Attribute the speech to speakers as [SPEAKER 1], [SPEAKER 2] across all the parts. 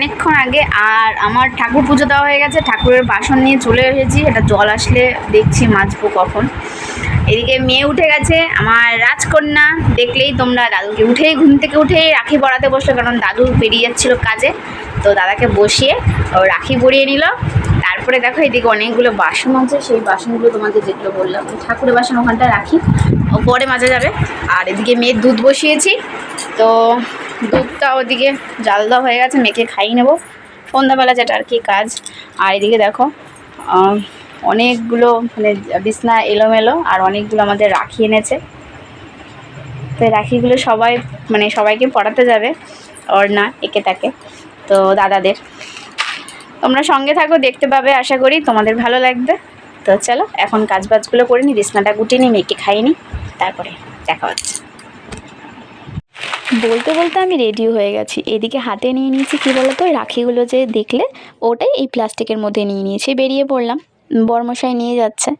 [SPEAKER 1] অনেকক্ষণ আগে আর আমার ঠাকুর পুজো দেওয়া হয়ে গেছে। ঠাকুরের বাসন নিয়ে চলে এসেছি। এটা জল আসলে দেখছি মাজবো কখন। এদিকে মেয়ে উঠে গেছে, আমার রাজকন্যা। দেখলেই তোমরা দাদুকে উঠেই, ঘুম থেকে উঠেই রাখি পড়াতে বসল, কারণ দাদু বেরিয়ে যাচ্ছিল কাজে। তো দাদাকে বসিয়ে রাখি পরিয়ে নিল। তারপরে দেখো এদিকে অনেকগুলো বাসন আছে। সেই বাসনগুলো তোমাদের যেগুলো বললাম, ঠাকুরের বাসন ওখানটা রাখি। পরে মাজা যাবে। আর এদিকে মেয়ের দুধ বসিয়েছি। তো দুধটা ওদিকে জাল দেওয়া হয়ে গেছে, মেখে খাইয়ে নেব। সন্ধ্যাবেলা যেটা আর কি কাজ। আর এদিকে দেখো অনেকগুলো মানে বিছনা এলোমেলো, আর অনেকগুলো আমাদের রাখি এনেছে। তো রাখিগুলো সবাই মানে সবাইকে পড়াতে যাবে ওর না একে তাকে, তো দাদাদের। তোমরা সঙ্গে থাকো, দেখতে পাবে, আশা করি তোমাদের ভালো লাগবে। তো চলো, এখন কাজ বাজগুলো করে নিই বিছনাটা গুটিয়ে নিই মেয়েকে খাইয়ে নিই তারপরে দেখা হচ্ছে। বলতে বলতে আমি রেডি হয়ে গেছি। এদিকে হাতে নিয়ে নিয়েছি, কী বলতো রাখিগুলো যে দেখলে, ওটাই এই প্লাস্টিকের মধ্যে নিয়ে নিয়েছি, বেরিয়ে পড়লাম। বর্মশাই নিয়ে যাচ্ছে।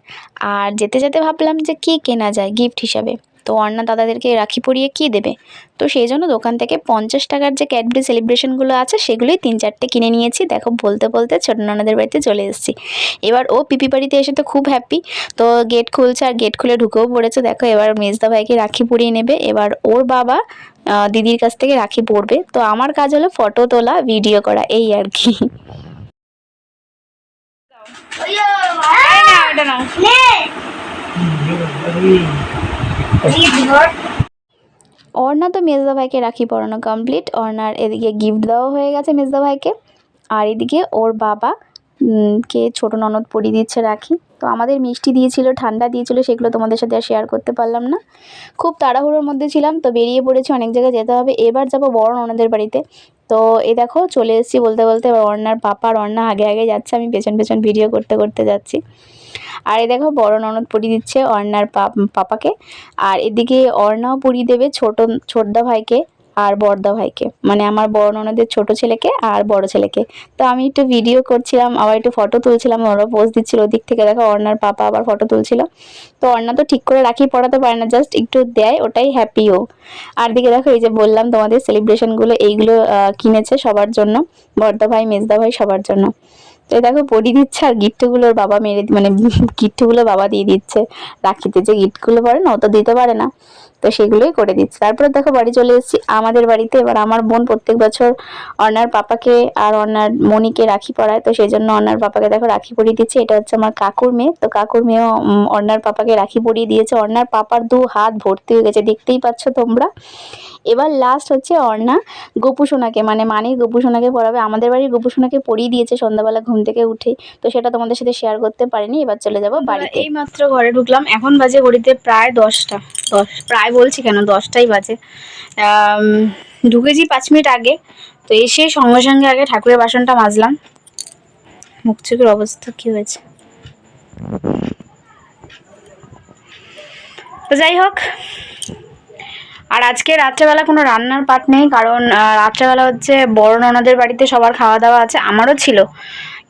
[SPEAKER 1] আর যেতে যেতে ভাবলাম যে কী কেনা যায় গিফট হিসাবে। তো অর্ণা দাদাদেরকে রাখি পরিয়ে কী দেবে? তো সেই জন্য দোকান থেকে পঞ্চাশ টাকার যে ক্যাডবেরি সেলিব্রেশনগুলো আছে সেগুলোই তিন চারটে কিনে নিয়েছি। দেখো বলতে বলতে ছোটো ননদের বাড়িতে চলে এসেছি। এবার ও পিপি বাড়িতে এসে তো খুব হ্যাপি তো গেট খুলছে আর গেট খুলে ঢুকেও পড়েছে। দেখো এবার মেজদা ভাইকে রাখি পরিয়ে নেবে। এবার ওর বাবা দিদির কাছ থেকে রাখি পরবে। তো আমার কাজ হলো ফটো তোলা ভিডিও করা এই আর কি। অর্ণা তো মেজদা ভাইকে রাখি পরানো কমপ্লিট অর্ণার এদিকে গিফট দেওয়া হয়ে গেছে মেজদা ভাইকে। আর এদিকে ওর বাবা কে ছোটো ননদ পরিয়ে দিচ্ছে রাখি। তো আমাদের মিষ্টি দিয়েছিল, ঠান্ডা দিয়েছিল, সেগুলো তোমাদের সাথে আর শেয়ার করতে পারলাম না। খুব তাড়াহুড়োর মধ্যে ছিলাম, তো বেরিয়ে পড়েছি, অনেক জায়গায় যেতে হবে। এবার যাব বড় ননদের বাড়িতে। তো এ দেখো, চলে এসেছি বলতে বলতে, এবার অর্ণার পাপা আর অর্ণা আগে আগে যাচ্ছে, আমি পেছন পেছন ভিডিও করতে করতে যাচ্ছি। আর এই দেখো বড় ননদ পরিয়ে দিচ্ছে অর্ণার পাপাকে। আর এদিকে অর্ণাও পরিয়ে দেবে ছোট ছোটদা ভাইকে আর বড়দা ভাইকে। মানে আমার বড় ননদের ছোট ছেলেকে আর বড় ছেলেকে। তো আমি একটু ভিডিও করছিলাম, আবার একটু ফটো তুলছিলাম ওরা পোজ দিচ্ছিল ওদিক থেকে। দেখো অর্ণার পাপা আবার ফটো তুলছিল। তো অর্ণা তো ঠিক করে রাখি, পড়াতে পারে না জাস্ট একটু দেয়, ওটাই হ্যাপি ও। আর দিকে দেখো এই যে বললাম তোমাদের সেলিব্রেশনগুলো এইগুলো কিনেছে সবার জন্য, বড়দা ভাই, মেজদা ভাই সবার জন্য। তো দেখো পড়ি দিচ্ছে আর গিফটগুলোর বাবা মেরে মানে গিফটগুলো বাবা দিয়ে দিচ্ছে। রাখিতে যে গিফটগুলো পারে না ও তো দিতে পারে না। তো সেগুলোই করে দিচ্ছে। তারপরে দেখো বাড়ি চলে এসেছি। আমাদের বাড়িতে এবার আমার বোন প্রত্যেক বছর অর্ণার পাপাকে আর অর্ণার মনিকে রাখি পরায়। তো সেই জন্য অর্ণার পাপাকে দেখো রাখি পরিয়ে দিচ্ছে। এটা হচ্ছে আমার কাকুর মেয়ে। তো কাকুর মেয়েও অর্ণার পাপাকে রাখি পরিয়ে দিয়েছে। অর্ণার পাপার দু হাত ভর্তি হয়ে গেছে। দেখতেই পাচ্ছ তোমরা। এবার লাস্ট হচ্ছে অর্ণা গোপুসোনাকে। মানে মানির গোপুসোনাকে পড়াবে আমাদের বাড়ির গোপুসোনাকে পরিয়ে দিয়েছে সন্ধ্যাবেলা ঘুম থেকে উঠে। তো সেটা তোমাদের সাথে শেয়ার করতে পারিনি। এবার চলে যাব বাড়িতে। এই মাত্র ঘরে ঢুকলাম। এখন বাজে ঘড়িতে প্রায় দশটা। দশ প্রায় বলছি কেন? দশটাই বাজে। ঢুকেছি পাঁচ মিনিট আগে। তো এসে সঙ্গে সঙ্গে আগে ঠাকুরের বাসনটা মাজলাম। মুখ চোখের অবস্থা কি হয়েছে? তো যাই হোক, আর আজকে রাত্রেবেলা কোনো রান্নার পাট নেই, কারণ রাত্রেবেলা হচ্ছে বড় ননদের বাড়িতে সবার খাওয়া দাওয়া আছে, আমারও ছিল।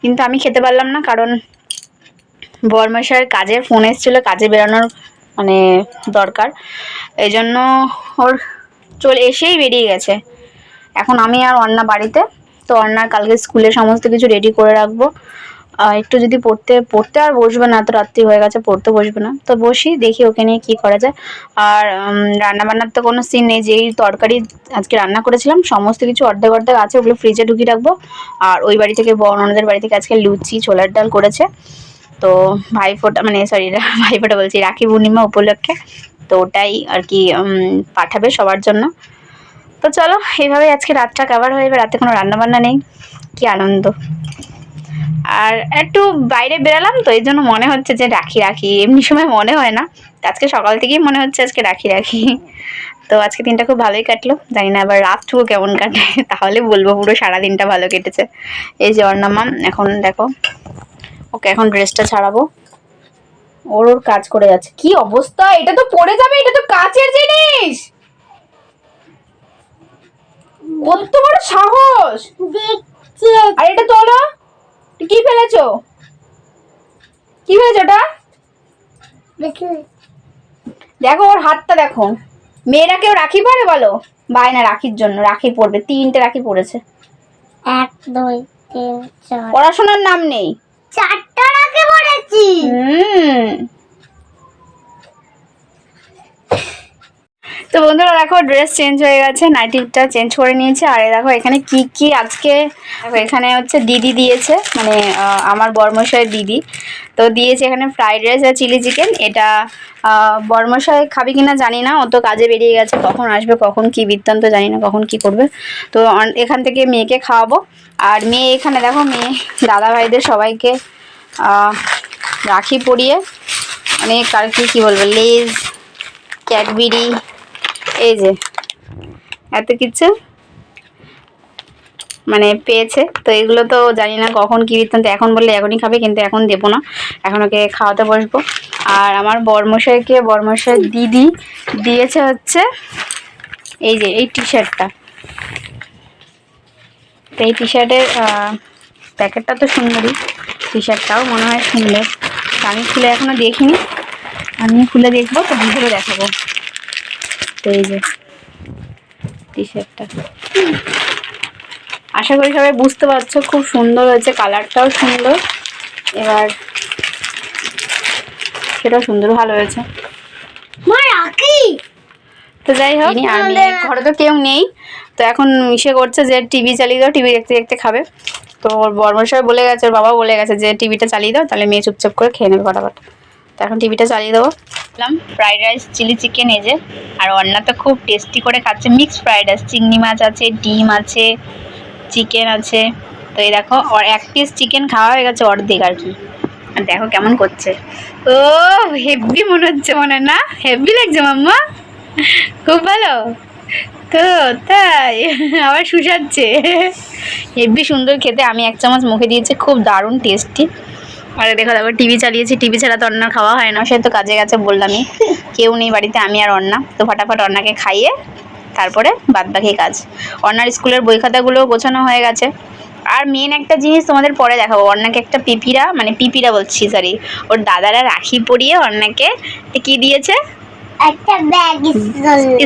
[SPEAKER 1] কিন্তু আমি খেতে পারলাম না, কারণ বরমশাইয়ের কাজের ফোন এসেছিল, কাজে বেরোনোর মানে দরকার। এই জন্য ওর চলে এসেই বেরিয়ে গেছে। এখন আমি আর অন্না বাড়িতে, তো অন্নার কালকে স্কুলে সমস্ত কিছু রেডি করে রাখব। একটু যদি পড়তে পড়তে আর বসবে না তো রাত্রি হয়ে গেছে, পড়তে বসবে না। তো বসি, দেখি ওকে নিয়ে কী করা যায়। আর রান্না বান্নার তো কোনো সিন নেই, যেই তরকারি আজকে রান্না করেছিলাম, সমস্ত কিছু অর্ধেক অর্ধেক আছে, ওগুলো ফ্রিজে ঢুকিয়ে রাখব। আর ওই বাড়ি থেকে বড় বাড়ি থেকে আজকে লুচি, ছোলার ডাল করেছে। তো ভাইফোঁটা মানে সরি ভাইফোঁটা বলছি, রাখি পূর্ণিমা উপলক্ষে। তো ওটাই আর কি পাঠাবে সবার জন্য। তো চলো, এইভাবে আজকে রাতটা কাভার হয়ে রাতে কোনো রান্না বান্না নেই। কি আনন্দ। আর একটু বাইরে বেরালাম তো, এই জন্য মনে হচ্ছে যে রাখি রাখি, এমনি সময় মনে হয় না। আজকে সকাল থেকেই মনে হচ্ছে আজকে রাখি রাখি। তো আজকে দিনটা খুব ভালোই কাটলো। জানি না আবার রাতটুকু কেমন কাটে, তাহলে বলব পুরো সারা দিনটা ভালো কেটেছে। এই যে অর্ণামাম এখন দেখো, ওকে এখন ড্রেসটা ছাড়াবো। ওর ওর কাজ করে যাচ্ছে। কি অবস্থা? এটা তো পড়ে যাবে এটা তো কাচের জিনিস! কত বড় সাহস! আর এটা তোলো। কি ফেলেছো? কি হয়েছে ওটা? দেখো। ওর হাতটা দেখো। মেয়েরা কেউ রাখি পরে বলো? বায়না রাখির জন্য রাখি পরবে। তিনটে রাখি পরেছে।
[SPEAKER 2] এক দুই তিন চার।
[SPEAKER 1] পড়াশোনার নাম নেই।
[SPEAKER 2] চারটার আগে
[SPEAKER 1] তো বন্ধুরা দেখো ড্রেস চেঞ্জ হয়ে গেছে নাইটিটা চেঞ্জ করে নিয়েছে। আর দেখো এখানে কি কি আজকে এখানে হচ্ছে দিদি দিয়েছে মানে আমার বর্মশাই দিদি। তো দিয়েছে এখানে ফ্রাইড রাইস আর চিলি চিকেন এটা আহ, বর্মশাই খাবে কিনা জানি না ও তো কাজে বেরিয়ে গেছে কখন আসবে কখন কি বৃত্তান্ত জানি না কখন কি করবে। তো এখান থেকে মেয়েকে খাওয়াবো। আর মেয়ে এখানে দেখো মেয়ে দাদা ভাইদের সবাইকে রাখি পরিয়ে অনেক আর কি কী বলব, লেজ, ক্যাডবেরি, এই যে, এত কিছু মানে পেয়েছে। তো এগুলো তো জানি না কখন কী বৃত্তান্ত এখন বললে এখনই খাবে, কিন্তু এখন দেবো না। এখন ওকে খাওয়াতে বসবো। আর আমার বর্মশাইকে বর্মশাই দিদি দিয়েছে হচ্ছে এই যে, এই টি শার্টটা তো এই টি শার্টের প্যাকেটটা তো সুন্দরই টি শার্টটাও মনে হয় সুন্দর। আমি খুলে এখনও দেখিনি। আমি খুলে দেখব তো ভিতরে দেখাবো। তো এই যে টি শার্টটা আশা করি সবাই বুঝতে পারছ খুব সুন্দর হয়েছে কালারটাও সুন্দর। এবার সেটাও সুন্দর ভালো হয়েছে। তো যাই হোক ঘরে তো কেউ নেই। তো এখন ইসে করছে যে টিভি চালিয়ে দাও টিভি দেখতে দেখতে খাবে। তো ওর বর্মশাই বলে গেছে, ওর বাবা বলে গেছে যে, টিভিটা চালিয়ে দাও, তাহলে মেয়ে চুপচাপ করে খেয়ে নেবে ফটাফট। তো এখন টিভিটা চালিয়ে দেবো। বললাম ফ্রাইড রাইস চিলি চিকেন যে, আর অন্না তো খুব টেস্টি করে খাচ্ছে মিক্স ফ্রাইড রাইস চিংড়ি মাছ আছে, ডিম আছে চিকেন আছে। তো এই দেখো এক পিস চিকেন খাওয়া হয়ে গেছে অর্ধেক আর কি। আর দেখো কেমন করছে। ও হেভি মনে হচ্ছে মনে না? হেভি লাগছে মাম্মা। খুব ভালো? তো তাই, আবার শুষাচ্ছে হেভি সুন্দর খেতে, আমি এক চামচ মুখে দিয়েছি, খুব দারুণ টেস্টি আর দেখো দেখো টিভি চালিয়েছি টিভি ছাড়া তো অন্য খাওয়া হয় না, সে তো কাজে গেছে বললামই। কেউ নেই বাড়িতে, আমি আর অন্না। তো ফটাফট অন্নাকে খাইয়ে, তারপরে বাদ বাকি কাজ। অন্যার স্কুলের বই খাতাগুলোও গোছানো হয়ে গেছে। আর মেন একটা জিনিস তোমাদের পরে দেখাবো অন্যাকে একটা পিপিরা মানে পিপিরা বলছি সরি ওর দাদারা রাখি পরিয়ে অন্যাকে কি দিয়েছে?
[SPEAKER 2] একটা ব্যাগ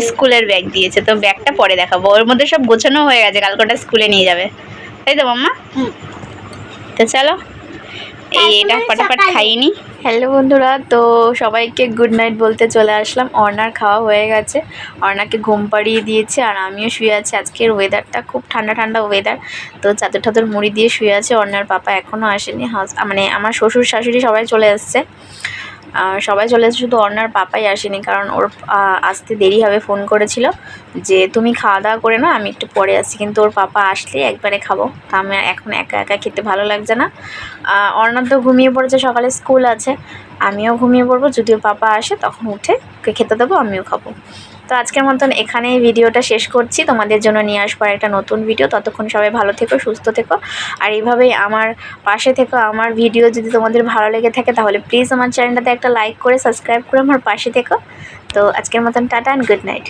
[SPEAKER 1] স্কুলের ব্যাগ দিয়েছে তো ব্যাগটা পরে দেখাবো। ওর মধ্যে সব গোছানো হয়ে গেছে কালকে ওটা স্কুলে নিয়ে যাবে। তাই তো মাম্মা?
[SPEAKER 2] হুম।
[SPEAKER 1] তো চলো এই এটা
[SPEAKER 2] তারপরে
[SPEAKER 1] ফটাফট খাইনি। হ্যালো বন্ধুরা তো সবাইকে গুড নাইট বলতে চলে আসলাম। অর্ণার খাওয়া হয়ে গেছে। অর্ণাকে ঘুম পাড়িয়ে দিয়েছে আর আমিও শুয়ে আছি। আজকের ওয়েদারটা খুব ঠান্ডা ঠান্ডা ওয়েদার তো চাদর টাদর মুড়ি দিয়ে শুয়ে আছে। অর্ণার পাপা এখনও আসেনি। হাস মানে আমার শ্বশুর শাশুড়ি সবাই চলে এসছে। আর সবাই চলে এসেছে শুধু অর্ণার পাপাই আসেনি, কারণ ওর আসতে দেরি হবে, ফোন করেছিল যে তুমি খাওয়া দাওয়া করে না আমি একটু পরে আসছি, কিন্তু ওর পাপা আসলে একবারে খাব। তা আমি এখন একা একা খেতে ভালো লাগছে না। অর্ণার তো ঘুমিয়ে পড়েছে, সকালে স্কুল আছে। আমিও ঘুমিয়ে পড়ব যদি ওর পাপা আসে, তখন উঠে ওকে খেতে দেবো, আমিও খাব। তো আজকের মতন এখানেই ভিডিওটা শেষ করছি। তোমাদের জন্য নিয়ে আসবার একটা নতুন ভিডিও ততক্ষণ সবাই ভালো থেকো, সুস্থ থেকো। আর এইভাবেই আমার পাশে থেকো। আমার ভিডিও যদি তোমাদের ভালো লেগে থাকে, তাহলে প্লিজ আমার চ্যানেলটাতে একটা লাইক করে সাবস্ক্রাইব করে আমার পাশে থেকো। তো আজকের মতন টাটা অ্যান্ড গুড নাইট